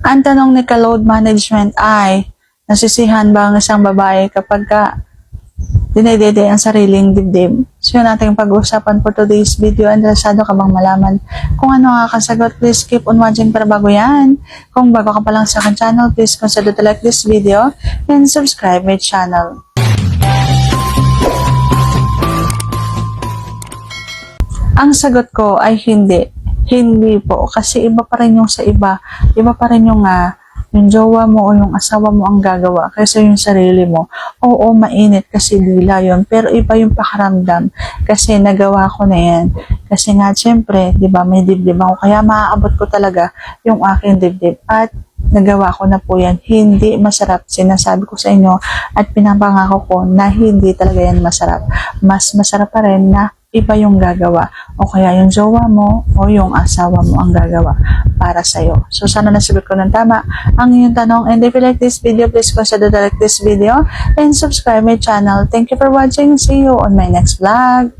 Ang tanong ni ka-load management ay, nasisihan ba ang isang babae kapag ka dinedede ang sariling dibdib? So yun ating pag-uusapan for today's video. Interesado ka bang malaman kung ano ang kasagot? Please keep on watching para bago yan. Kung bago ka pa lang sa akin channel, please consider to like this video and subscribe my channel. Ang sagot ko ay hindi. Hindi po. Kasi iba pa rin yung sa iba. Iba pa rin yung ah, yung jowa mo o yung asawa mo ang gagawa kaysa yung sarili mo. Oo, mainit kasi dila yon Pero iba yung pakaramdam kasi nagawa ko na yan. Kasi nga, syempre, di ba, may dibdib ako. Kaya maaabot ko talaga yung aking dibdib. At nagawa ko na po yan. Hindi masarap. Sinasabi ko sa inyo at pinapangako ko na hindi talaga yan masarap. Mas masarap pa rin na iba yung gagawa o kaya yung jowa mo o yung asawa mo ang gagawa para sa'yo. So, sana nasagot ko ng tama ang iyong tanong. And if you like this video, please consider to like this video and subscribe my channel. Thank you for watching. See you on my next vlog.